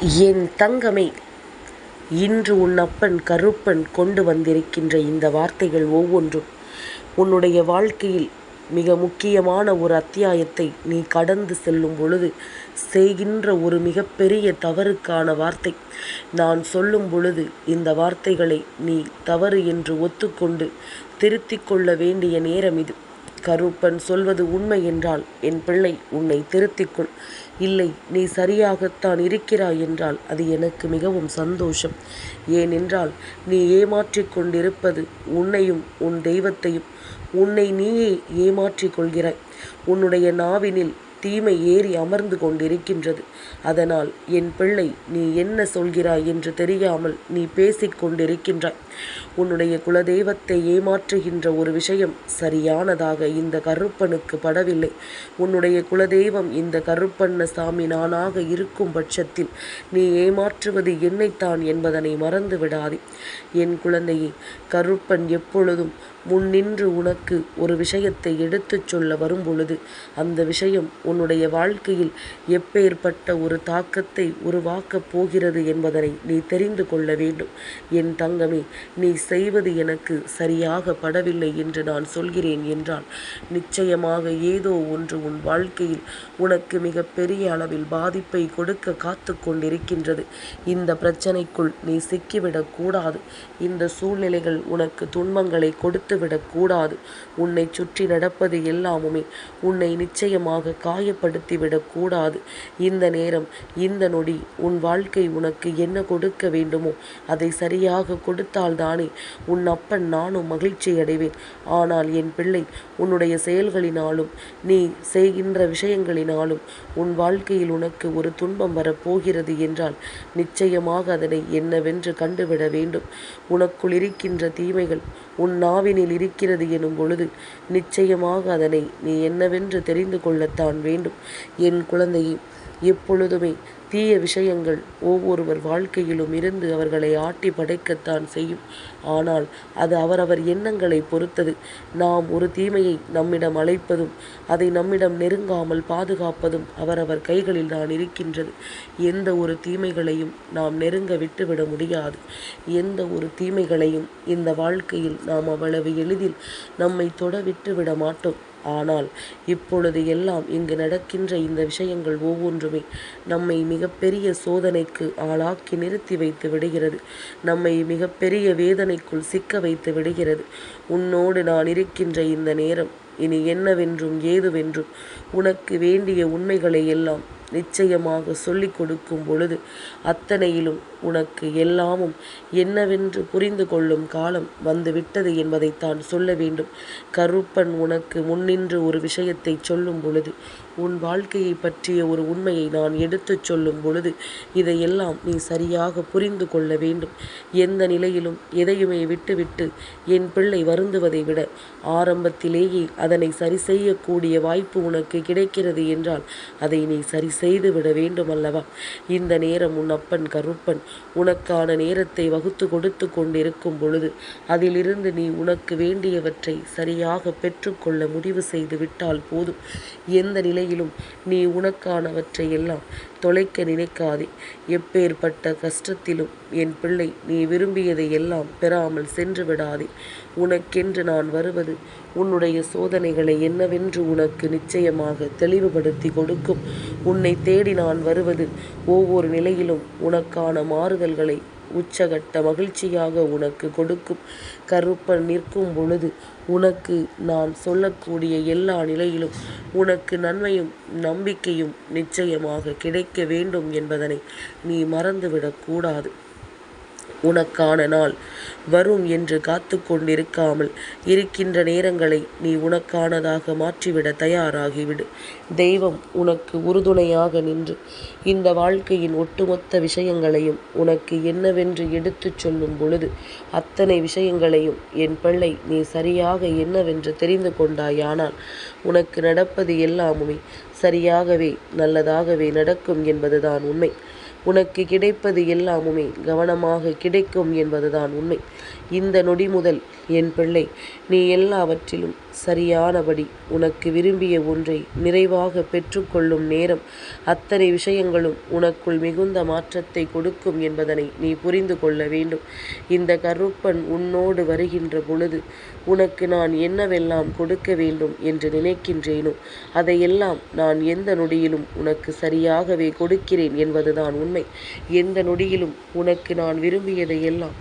என் தங்கமே இன்று உன் அப்பன் கருப்பன் கொண்டு வந்திருக்கின்ற இந்த வார்த்தைகள் ஒவ்வொன்றும் உன்னுடைய வாழ்க்கையில் மிக முக்கியமான ஒரு அத்தியாயத்தை நீ கடந்து செல்லும் பொழுது செய்கின்ற ஒரு மிகப்பெரிய தவறுக்கான வார்த்தை. நான் சொல்லும் பொழுது இந்த வார்த்தைகளை நீ தவறு என்று ஒத்துக்கொண்டு திருத்திக் கொள்ள வேண்டிய நேரம் இது. கருப்பன் சொல்வது உண்மை என்றால் என் பிள்ளை உன்னை திருத்திக்கொள். இல்லை நீ சரியாகத்தான் இருக்கிறாய் என்றால் அது எனக்கு மிகவும் சந்தோஷம். ஏனென்றால் நீ ஏமாற்றிக் கொண்டிருப்பது உன்னையும் உன் தெய்வத்தையும். உன்னை நீயே ஏமாற்றிக் கொள்கிறாய். உன்னுடைய நாவினில் தீமை ஏறி அமர்ந்து கொண்டிருக்கின்றது. அதனால் என் பிள்ளை நீ என்ன சொல்கிறாய் என்று தெரியாமல் நீ பேசிக் கொண்டிருக்கின்றாய். உன்னுடைய குலதெய்வத்தை ஏமாற்றுகின்ற ஒரு விஷயம் சரியானதாக இந்த கருப்பனுக்கு படவில்லை. உன்னுடைய குலதெய்வம் இந்த கருப்பண்ண சாமி நானாக இருக்கும் பட்சத்தில் நீ ஏமாற்றுவது என்னைத்தான் என்பதனை மறந்து விடாதே. என் குழந்தையே கருப்பன் எப்பொழுதும் முன்னின்று உனக்கு ஒரு விஷயத்தை எடுத்துச் சொல்ல வரும்பொழுது அந்த விஷயம் உன்னுடைய வாழ்க்கையில் எப்பேற்பட்ட ஒரு தாக்கத்தை உருவாக்கப் போகிறது என்பதனை நீ தெரிந்து கொள்ள வேண்டும். என் தங்கமே நீ செய்வது எனக்கு சரியாக படவில்லை என்று நான் சொல்கிறேன் என்றால் நிச்சயமாக ஏதோ ஒன்று உன் வாழ்க்கையில் உனக்கு மிக பெரிய அளவில் பாதிப்பை கொடுக்க காத்து கொண்டிருக்கின்றது. இந்த பிரச்சனைக்குள் நீ சிக்கிவிடக் கூடாது. இந்த சூழ்நிலைகள் உனக்கு துன்பங்களை கொடுத்துவிடக் கூடாது. உன்னை சுற்றி நடப்பது எல்லாமுமே உன்னை நிச்சயமாக காயப்படுத்திவிடக் கூடாது. இந்த நேரம் இந்த நொடி உன் வாழ்க்கை உனக்கு என்ன கொடுக்க வேண்டுமோ அதை சரியாக கொடுத்தால் தானே? உன் அப்பன் நானும் மகிழ்ச்சி அடைவேன். ஆனால் என் பிள்ளை உன்னுடைய செயல்களினாலும் நீ செய்கின்ற விஷயங்களினாலும் உன் வாழ்க்கையில் உனக்கு ஒரு துன்பம் வரப்போகிறது என்றால் நிச்சயமாக அதனை என்னவென்று கண்டுவிட வேண்டும். உனக்குள் இருக்கின்ற தீமைகள் உன் நாவினில் இருக்கிறது எனும் பொழுது நிச்சயமாக அதனை நீ என்னவென்று தெரிந்து கொள்ளத்தான் வேண்டும். என் குழந்தையை எப்பொழுதுமே தீய விஷயங்கள் ஒவ்வொருவர் வாழ்க்கையிலும் இருந்து அவர்களை ஆட்டி படைக்கத்தான் செய்யும். ஆனால் அது அவரவர் எண்ணங்களை பொறுத்தது. நாம் ஒரு தீமையை நம்மிடம் அழைப்பதும் அதை நம்மிடம் நெருங்காமல் பாதுகாப்பதும் அவரவர் கைகளில் தான் இருக்கின்றது. எந்த ஒரு தீமைகளையும் நாம் நெருங்க விட்டுவிட முடியாது. எந்த ஒரு தீமைகளையும் இந்த வாழ்க்கையில் நாம் அவ்வளவு எளிதில் நம்மை தொட விட்டுவிட மாட்டோம். ஆனால் இப்பொழுது எல்லாம் இங்கு நடக்கின்ற இந்த விஷயங்கள் ஒவ்வொன்றுமே நம்மை மிகப்பெரிய சோதனைக்கு ஆளாக்கி நிறுத்தி வைத்து விடுகிறது. நம்மை மிகப்பெரிய வேதனைக்குள் சிக்க வைத்து விடுகிறது. உன்னோடு நான் இருக்கின்ற இந்த நேரம் இனி என்னவென்றும் ஏதுவென்றும் உனக்கு வேண்டிய உண்மைகளை எல்லாம் நிச்சயமாக சொல்லிக் கொடுக்கும் பொழுது அத்தனையிலும் உனக்கு எல்லாமும் என்னவென்று புரிந்து கொள்ளும் காலம் வந்துவிட்டது என்பதைத்தான் சொல்ல வேண்டும். கருப்பன் உனக்கு முன்னின்று ஒரு விஷயத்தை சொல்லும் பொழுது உன் வாழ்க்கையை பற்றிய ஒரு உண்மையை நான் எடுத்துச் சொல்லும் பொழுது இதையெல்லாம் நீ சரியாக புரிந்து கொள்ள வேண்டும். எந்த நிலையிலும் எதையுமே விட்டுவிட்டு என் பிள்ளை வருந்துவதை விட ஆரம்பத்திலேயே அதனை சரி செய்யக்கூடிய வாய்ப்பு உனக்கு கிடைக்கிறது என்றால் அதை நீ சரி செய்து விட வேண்டும் அல்லவா இந்த நேரம் உன் அப்பன் கருப்பன் உனக்கான நேரத்தை வகுத்து கொடுத்து கொண்டிருக்கும் பொழுது அதிலிருந்து நீ உனக்கு வேண்டியவற்றை சரியாக பெற்றுக்கொள்ள முடிவு செய்து விட்டால் போதும். எந்த நிலையிலும் நீ உனக்கானவற்றை எல்லாம் தொலைக்க நினைக்காதே. எப்பேற்பட்ட கஷ்டத்திலும் என் பிள்ளை நீ விரும்பியதை எல்லாம் பெறாமல் சென்று விடாதே. உனக்கென்று நான் வருவது உன்னுடைய சோதனைகளை என்னவென்று உனக்கு நிச்சயமாக தெளிவுபடுத்தி கொடுக்கும். உன்னை தேடி நான் வருவது ஒவ்வொரு நிலையிலும் உனக்கான மாறுதல்களை உச்சகட்ட மகிழ்ச்சியாக உனக்கு கொடுக்கும் கருப்பன் நிற்கும் பொழுது உனக்கு நான் சொல்லக்கூடிய எல்லா நிலையிலும் உனக்கு நன்மையும் நம்பிக்கையும் நிச்சயமாக கிடைக்க வேண்டும் என்பதனை நீ மறந்துவிடக்கூடாது உனக்கான நாள் வரும் என்று காத்து கொண்டிருக்காமல் இருக்கின்ற நேரங்களை நீ உனக்கானதாக மாற்றிவிட தயாராகிவிடு. தெய்வம் உனக்கு உறுதுணையாக நின்று இந்த வாழ்க்கையின் ஒட்டுமொத்த விஷயங்களையும் உனக்கு என்னவென்று எடுத்துச் சொல்லும் பொழுது அத்தனை விஷயங்களையும் என் பிள்ளை நீ சரியாக என்னவென்று தெரிந்து கொண்டாயானால் உனக்கு நடப்பது எல்லாமுமே சரியாகவே நல்லதாகவே நடக்கும் என்பதுதான் உண்மை. உனக்கு கிடைப்பது எல்லாமுமே. கவனமாக கிடைக்கும் என்பதுதான் உண்மை. இந்த நொடி முதல் என் பிள்ளை நீ எல்லாவற்றிலும் சரியானபடி உனக்கு விரும்பிய ஒன்றை நிறைவாக பெற்றுக்கொள்ளும் நேரம் அத்தனை விஷயங்களும் உனக்குள் மிகுந்த மாற்றத்தை கொடுக்கும் என்பதனை நீ புரிந்து கொள்ள வேண்டும். இந்த கருப்பன் உன்னோடு வருகின்ற பொழுது உனக்கு நான் என்னவெல்லாம் கொடுக்க வேண்டும் என்று நினைக்கின்றேனோ அதையெல்லாம் நான் எந்த நொடியிலும் உனக்கு சரியாகவே கொடுக்கிறேன் என்பதுதான் உண்மை. எந்த நொடியிலும் உனக்கு நான் விரும்பியதையெல்லாம்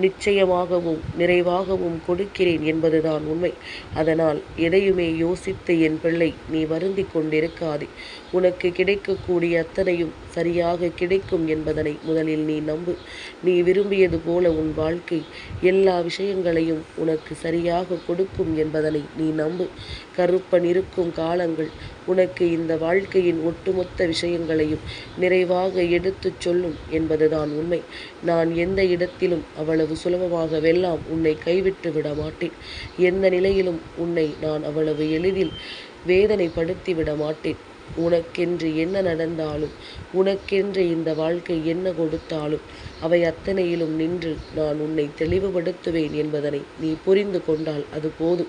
நிச்சயமாகவும் நிறைவாகவும் கொடுக்கிறேன் என்பதுதான் உண்மை. அதனால் எதையுமே யோசித்து என் பிள்ளை நீ வருந்தி கொண்டிருக்காதே. உனக்கு கிடைக்கக்கூடிய அத்தனையும் சரியாக கிடைக்கும் என்பதனை முதலில் நீ நம்பு. நீ விரும்பியது போல உன் வாழ்க்கை எல்லா விஷயங்களையும் உனக்கு சரியாக கொடுக்கும் என்பதனை நீ நம்பு. கருப்பன் இருக்கும் காலங்கள் உனக்கு இந்த வாழ்க்கையின் ஒட்டுமொத்த விஷயங்களையும் நிறைவாக எடுத்துச் சொல்லும் என்பதுதான் உண்மை. நான் எந்த இடத்திலும் அவ்வளவு சுலபமாக வெல்லாம் உன்னை கைவிட்டு விட மாட்டேன். எந்த நிலையிலும் உன்னை நான் அவ்வளவு எளிதில் வேதனைப்படுத்தி விட மாட்டேன். உனக்கென்று என்ன நடந்தாலும் உனக்கென்று இந்த வாழ்க்கை என்ன கொடுத்தாலும் அவை அத்தனையிலும் நின்று நான் உன்னை தெளிவுபடுத்துவேன் என்பதனை நீ புரிந்து கொண்டால் அது போதும்.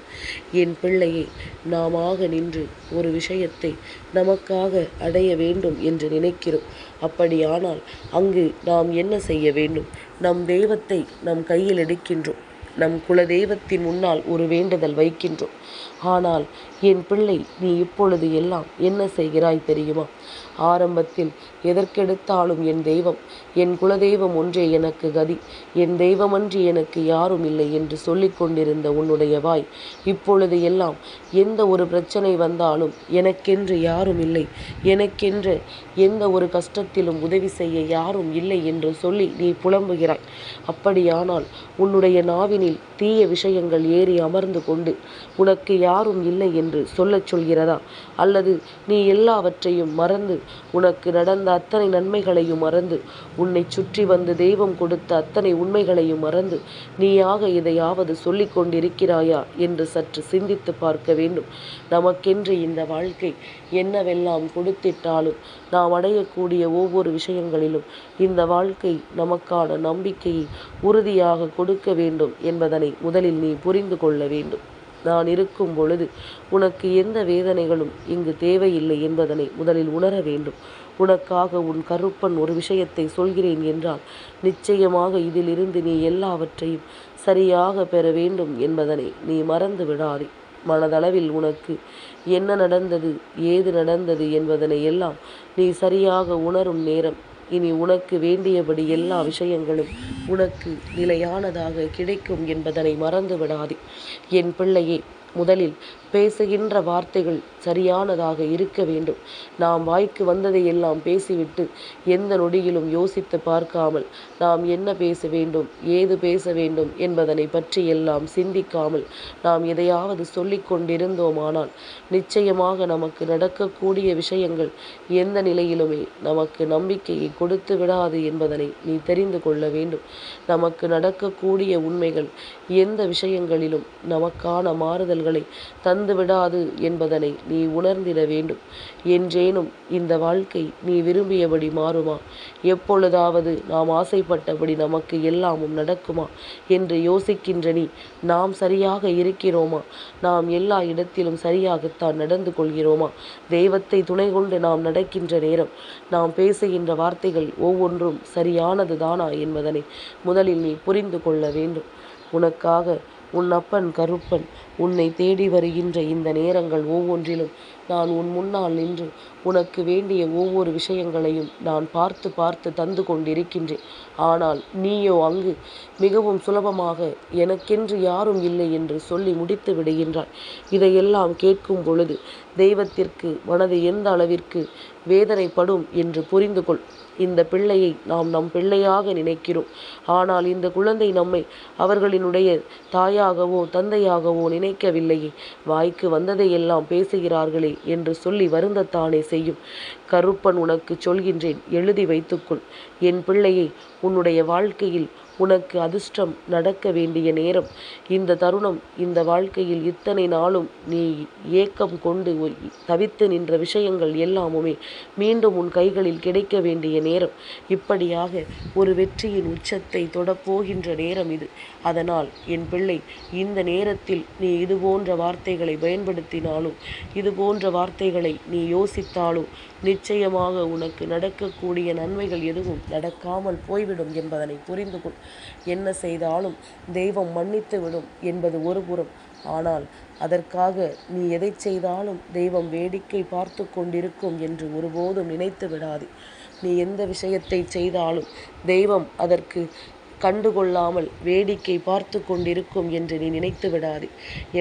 என் பிள்ளையை நாமாக நின்று ஒரு விஷயத்தை நமக்காக அடைய வேண்டும் என்று நினைக்கிறோம். அப்படியானால் அங்கு நாம் என்ன செய்ய வேண்டும்? நம் தெய்வத்தை நம் கையில் எடுக்கின்றோம். நம் குலதெய்வத்தின் முன்னால் ஒரு வேண்டுதல் வைக்கின்றோம். ஆனால் என் பிள்ளை நீ இப்பொழுது எல்லாம் என்ன செய்கிறாய் தெரியுமா? ஆரம்பத்தில் எதற்கெடுத்தாலும் என் தெய்வம் என் குலதெய்வம் ஒன்றே எனக்கு கதி. என் தெய்வமன்றி எனக்கு யாரும் இல்லை என்று சொல்லிக் கொண்டிருந்த உன்னுடைய வாய் இப்பொழுது எல்லாம் எந்த ஒரு பிரச்சனை வந்தாலும் எனக்கென்று யாரும் இல்லை. எனக்கென்று எந்த ஒரு கஷ்டத்திலும் உதவி செய்ய யாரும் இல்லை என்று சொல்லி நீ புலம்புகிறாய். அப்படியானால் உன்னுடைய நாவினில் தீய விஷயங்கள் ஏறி அமர்ந்து கொண்டு உனக்கு யாரும் இல்லை என்று சொல்லச் சொல்கிறதா? அல்லது நீ எல்லாவற்றையும் மறந்து உனக்கு நடந்த அத்தனை நன்மைகளையும் மறந்து உன்னை சுற்றி வந்து தெய்வம் கொடுத்த அத்தனை உண்மைகளையும் மறந்து நீயாக இதையாவது சொல்லிக் கொண்டிருக்கிறாயா என்று சற்று சிந்தித்து பார்க்க வேண்டும். நமக்கென்று இந்த வாழ்க்கை என்னவெல்லாம் கொடுத்திட்டாலும் நாம் அடையக்கூடிய ஒவ்வொரு விஷயங்களிலும் இந்த வாழ்க்கை நமக்கான நம்பிக்கையை உறுதியாக கொடுக்க வேண்டும் என்பதனை முதலில் நீ புரிந்து கொள்ள வேண்டும். நான் இருக்கும் பொழுது உனக்கு எந்த வேதனைகளும் இங்கு தேவையில்லை என்பதனை முதலில் உணர வேண்டும். உனக்காக உன் கருப்பன் ஒரு விஷயத்தை சொல்கிறேன் என்றால் நிச்சயமாக இதிலிருந்து நீ எல்லாவற்றையும் சரியாக பெற வேண்டும் என்பதனை நீ மறந்து விடாதே. மனதளவில் உனக்கு என்ன நடந்தது ஏது நடந்தது என்பதனை எல்லாம் நீ சரியாக உணரும் நேரம் இனி உனக்கு வேண்டியபடி எல்லா விஷயங்களும் உனக்கு நிலையானதாக கிடைக்கும் என்பதனை மறந்து விடாதே என் பிள்ளையே முதலில் பேசுகின்ற வார்த்தைகள் சரியானதாக இருக்க வேண்டும். நாம் வாய்க்கு வந்ததை எல்லாம் பேசிவிட்டு எந்த நொடியிலும் யோசித்து பார்க்காமல் நாம் என்ன பேச வேண்டும் ஏது பேச வேண்டும் என்பதனை பற்றி எல்லாம் சிந்திக்காமல் நாம் எதையாவது சொல்லிக் கொண்டிருந்தோமானால் நிச்சயமாக நமக்கு நடக்கக்கூடிய விஷயங்கள் எந்த நிலையிலுமே நமக்கு நம்பிக்கையை கொடுத்து விடாது என்பதனை நீ தெரிந்து கொள்ள வேண்டும். நமக்கு நடக்கக்கூடிய உண்மைகள் எந்த விஷயங்களிலும் நமக்கான மாறுதல்கள் தந்துவிடாது என்பதனை நீ உணர்ந்திட வேண்டும். என்றேனும் இந்த வாழ்க்கை நீ விரும்பியபடி மாறுமா? எப்பொழுதாவது நாம் ஆசைப்பட்டபடி நமக்கு எல்லாமும் நடக்குமா? என்று யோசிக்கின்ற நீ நாம் சரியாக இருக்கிறோமா? நாம் எல்லா இடத்திலும் சரியாகத்தான் நடந்து கொள்கிறோமா? தெய்வத்தை துணை கொண்டு நாம் நடக்கின்ற நேரம் நாம் பேசுகின்ற வார்த்தைகள் ஒவ்வொன்றும் சரியானது தானா என்பதனை முதலில் நீ புரிந்து கொள்ள வேண்டும். உனக்காக உன் அப்பன் கருப்பன் உன்னை தேடி வருகின்ற இந்த நேரங்கள் ஒவ்வொன்றிலும் நான் உன் முன்னால் நின்று உனக்கு வேண்டிய ஒவ்வொரு விஷயங்களையும் நான் பார்த்து பார்த்து தந்து கொண்டிருக்கின்றேன். ஆனால் நீயோ அங்கு மிகவும் சுலபமாக எனக்கென்று யாரும் இல்லை என்று சொல்லி முடித்து விடுகின்றாய் இதையெல்லாம் கேட்கும் பொழுது தெய்வத்திற்கு மனது எந்த அளவிற்கு வேதனைப்படும் என்று புரிந்து கொள். இந்த பிள்ளையை நாம் நம் பிள்ளையாக நினைக்கிறோம். ஆனால் இந்த குழந்தை நம்மை அவர்களினுடைய தாயாகவோ தந்தையாகவோ நினைக்கவில்லையே. வாய்க்கு வந்ததையெல்லாம் பேசுகிறார்களே என்று சொல்லி வருந்தத்தானே செய்யும். கருப்பன் உனக்கு சொல்கின்றேன் எழுதி வைத்துக்கொள். என் பிள்ளையை உன்னுடைய வாழ்க்கையில் உனக்கு அதிர்ஷ்டம் நடக்க வேண்டிய நேரம். இந்த தருணம் இந்த வாழ்க்கையில் இத்தனை நாளும் நீ ஏக்கம் கொண்டு தவித்து நின்ற விஷயங்கள் எல்லாமுமே மீண்டும் உன் கைகளில் கிடைக்க வேண்டிய நேரம். இப்படியாக ஒரு வெற்றியின் உச்சத்தை தொடப்போகின்ற நேரம் இது. அதனால் என் பிள்ளை இந்த நேரத்தில் நீ இது போன்ற வார்த்தைகளை பயன்படுத்தினாலும் இது போன்ற வார்த்தைகளை நீ யோசித்தாலும் நிச்சயமாக உனக்கு நடக்கக்கூடிய நன்மைகள் எதுவும் நடக்காமல் போய்விடும் என்பதனை புரிந்து கொள் என்ன செய்தாலும் தெய்வம் மன்னித்து விடும் என்பது ஒரு புறம். ஆனால் அதற்காக நீ எதை செய்தாலும் தெய்வம் வேடிக்கை பார்த்து கொண்டிருக்கும் என்று ஒருபோதும் நினைத்து விடாது. நீ எந்த விஷயத்தை செய்தாலும் தெய்வம் அதற்கு கண்டுகொள்ளாமல் வேடிக்கை பார்த்து கொண்டிருக்கும் என்று நீ நினைத்து விடாது.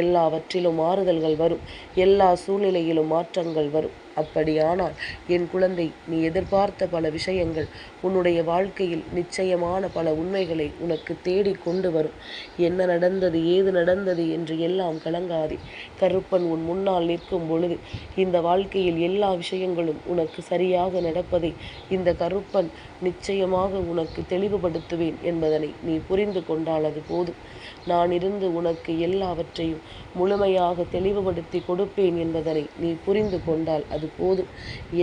எல்லாவற்றிலும் மாறுதல்கள் வரும். எல்லா சூழ்நிலையிலும் மாற்றங்கள் வரும். அப்படியானால் என் குழந்தை நீ எதிர்பார்த்த பல விஷயங்கள் உன்னுடைய வாழ்க்கையில் நிச்சயமான பல உண்மைகளை உனக்கு தேடி கொண்டு வரும். என்ன நடந்தது ஏது நடந்தது என்று எல்லாம் கலங்காதே. கருப்பன் உன் முன்னால் நிற்கும் பொழுது இந்த வாழ்க்கையில் எல்லா விஷயங்களும் உனக்கு சரியாக நடப்பதை இந்த கருப்பன் நிச்சயமாக உனக்கு தெளிவுபடுத்துவேன் என்பதனை நீ புரிந்து கொண்டால் அது போதும். நான் இருந்து உனக்கு எல்லாவற்றையும் முழுமையாக தெளிவுபடுத்தி கொடுப்பேன் என்பதனை நீ புரிந்து கொண்டால் அது போதும்.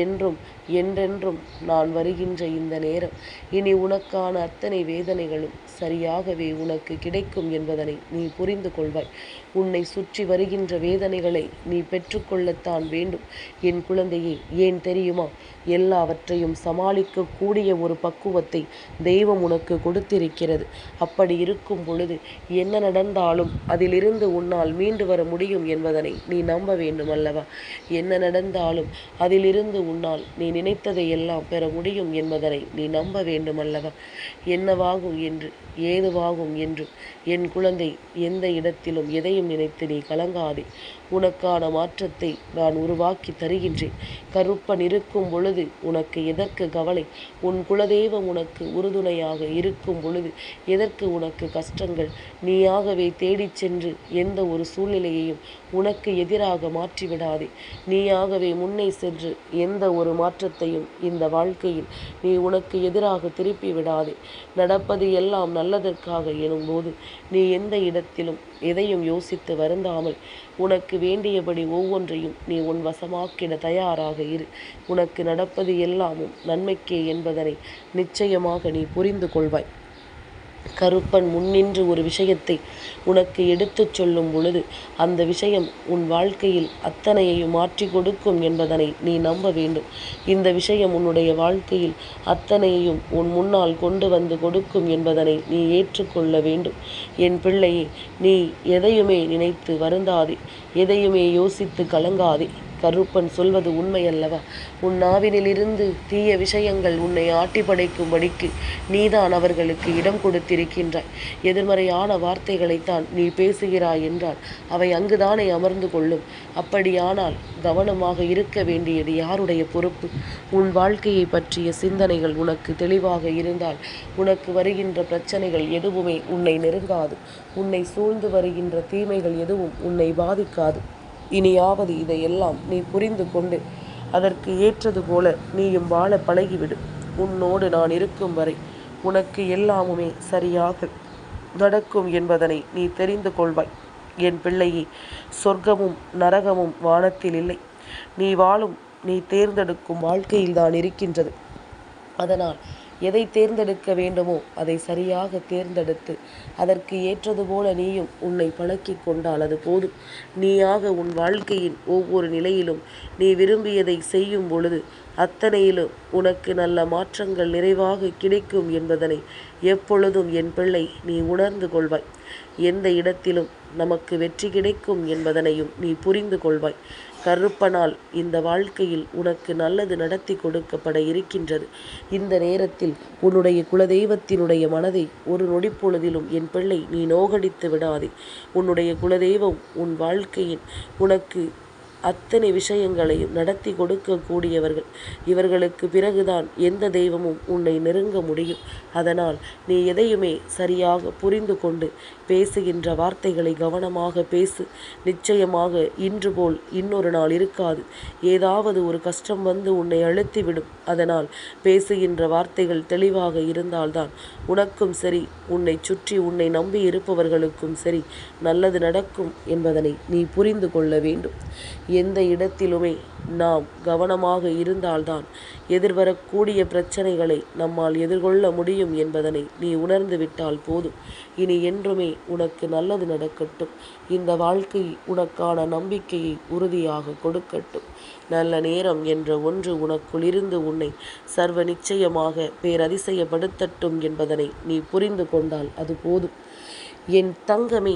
என்றும் என்றென்றும் நான் வருகின்ற இந்த நேரம் இனி உனக்கான அத்தனை வேதனைகளும் சரியாகவே உனக்கு கிடைக்கும் என்பதனை நீ புரிந்து கொள்வாய். உன்னை சுற்றி வருகின்ற வேதனைகளை நீ பெற்றுக்கொள்ளத்தான் வேண்டும். என் குழந்தையே ஏன் தெரியுமா? எல்லாவற்றையும் சமாளிக்கக்கூடிய ஒரு பக்குவத்தை தெய்வம் உனக்கு கொடுத்திருக்கிறது. அப்படி இருக்கும் பொழுது என்ன நடந்தாலும் அதிலிருந்து உன்னால் மீண்டு வர முடியும் என்பதனை நீ நம்ப வேண்டும் அல்லவா? என்ன நடந்தாலும் அதிலிருந்து உன்னால் நீ நினைத்ததை எல்லாம் பெற முடியும் என்பதனை நீ நம்ப வேண்டும் அல்லவா என்னவாகும் என்று ஏதுவாகும் என்று? என் குழந்தை எந்த இடத்திலும் எதையும் நினைத்து நீ கலங்காதே. உனக்கான மாற்றத்தை நான் உருவாக்கி தருகின்றேன். கருப்பன் இருக்கும் பொழுது உனக்கு எதற்கு கவலை? உன் குலதெய்வம் உனக்கு உறுதுணையாக இருக்கும் பொழுது எதற்கு உனக்கு கஷ்டங்கள்? நீயாகவே தேடிச் சென்று எந்த ஒரு சூழ்நிலையையும் உனக்கு எதிராக மாற்றிவிடாதே. நீயாகவே முன்னே சென்று எந்த ஒரு மாற்றத்தையும் இந்த வாழ்க்கையில் நீ உனக்கு எதிராக திருப்பி விடாதே நடப்பது எல்லாம் நல்லதற்காக எனும்போது நீ எந்த இடத்திலும் எதையும் யோசித்து வருந்தாமல் உனக்கு வேண்டியபடி ஒவ்வொன்றையும் நீ உன் வசமாக்கிட தயாராக இரு. உனக்கு நடப்பது எல்லாமும் நன்மைக்கே என்பதனை நிச்சயமாக நீ புரிந்து கொள்வாய் கருப்பன் முன்னின்று ஒரு விஷயத்தை உனக்கு எடுத்துச் சொல்லும் பொழுது அந்த விஷயம் உன் வாழ்க்கையில் அத்தனையையும் மாற்றி கொடுக்கும் என்பதனை நீ நம்ப வேண்டும். இந்த விஷயம் உன்னுடைய வாழ்க்கையில் அத்தனையையும் உன் முன்னால் கொண்டு வந்து கொடுக்கும் என்பதனை நீ ஏற்றுக்கொள்ள வேண்டும். என் பிள்ளையே நீ எதையுமே நினைத்து வருந்தாதே எதையுமே யோசித்து கலங்காதே. கருப்பன் சொல்வது உண்மை அல்லவா உன் நாவினிலிருந்து தீய விஷயங்கள் உன்னை ஆட்டி படைக்கும்படிக்கு நீதான் அவர்களுக்கு இடம் கொடுத்திருக்கின்றாய். எதிர்மறையான வார்த்தைகளைத்தான் நீ பேசுகிறாய் என்றால் அவை அங்குதானே அமர்ந்து கொள்ளும். அப்படியானால் கவனமாக இருக்க வேண்டியது யாருடைய பொறுப்பு? உன் வாழ்க்கையை பற்றிய சிந்தனைகள் உனக்கு தெளிவாக இருந்தால் உனக்கு வருகின்ற பிரச்சனைகள் எதுவுமே உன்னை நெருங்காது. உன்னை சூழ்ந்து வருகின்ற தீமைகள் எதுவும் உன்னை பாதிக்காது. இனியாவது இதையெல்லாம் நீ புரிந்து கொண்டு அதற்கு ஏற்றது போல நீயும் வாழ பழகிவிடு. உன்னோடு நான் இருக்கும் வரை உனக்கு எல்லாமுமே சரியாக நடக்கும் என்பதனை நீ தெரிந்து கொள்வாய். என் பிள்ளையே சொர்க்கமும் நரகமும் வானத்தில் இல்லை. நீ வாழும் நீ தேர்ந்தெடுக்கும் வாழ்க்கையில் தான் இருக்கின்றது. அதனால் எதை தேர்ந்தெடுக்க வேண்டுமோ அதை சரியாக தேர்ந்தெடுத்து அதற்கு ஏற்றது போல நீயும் உன்னை பழக்கி கொண்டால் அது போதும். நீயாக உன் வாழ்க்கையின் ஒவ்வொரு நிலையிலும் நீ விரும்பியதை செய்யும் பொழுது அத்தனையிலும் உனக்கு நல்ல மாற்றங்கள் நிறைவாக கிடைக்கும் என்பதனை எப்பொழுதும் என் பிள்ளை நீ உணர்ந்து கொள்வாய். எந்த இடத்திலும் நமக்கு வெற்றி கிடைக்கும் என்பதனையும் நீ புரிந்து கொள்வாய். கருப்பனால் இந்த வாழ்க்கையில் உனக்கு நல்லது நடத்தி கொடுக்கப்பட இருக்கின்றது. இந்த நேரத்தில் உன்னுடைய குலதெய்வத்தினுடைய மனதை ஒரு நொடிப்பொழுதிலும் என் பிள்ளை நீ நோகடித்து விடாதே. உன்னுடைய குலதெய்வம் உன் வாழ்க்கையின் உனக்கு அத்தனை விஷயங்களையும் நடத்தி கொடுக்கக்கூடியவர்கள். இவர்களுக்கு பிறகுதான் எந்த தெய்வமும் உன்னை நெருங்க முடியும். அதனால் நீ எதையுமே சரியாக புரிந்து கொண்டு பேசுகின்ற வார்த்தைகளை கவனமாக பேசு. நிச்சயமாக இன்று போல் இன்னொரு நாள் இருக்காது. ஏதாவது ஒரு கஷ்டம் வந்து உன்னை அழுத்திவிடும். அதனால் பேசுகின்ற வார்த்தைகள் தெளிவாக இருந்தால்தான் உனக்கும் சரி உன்னை சுற்றி உன்னை நம்பி இருப்பவர்களுக்கும் சரி நல்லது நடக்கும் என்பதனை நீ புரிந்து கொள்ள வேண்டும். எந்த இடத்திலுமே நாம் கவனமாக இருந்தால்தான் எதிர்வரக்கூடிய பிரச்சனைகளை நம்மால் எதிர்கொள்ள முடியும் என்பதனை நீ உணர்ந்து விட்டால் போதும். இனி என்றுமே உனக்கு நல்லது நடக்கட்டும். இந்த வாழ்க்கை உனக்கான நம்பிக்கையை உறுதியாக கொடுக்கட்டும். நல்ல நேரம் என்ற ஒன்று உனக்குள் இருந்து உன்னை சர்வ நிச்சயமாக பேரதிசயப்படுத்தட்டும் என்பதனை நீ புரிந்து கொண்டால் அது போதும். என் தங்கமே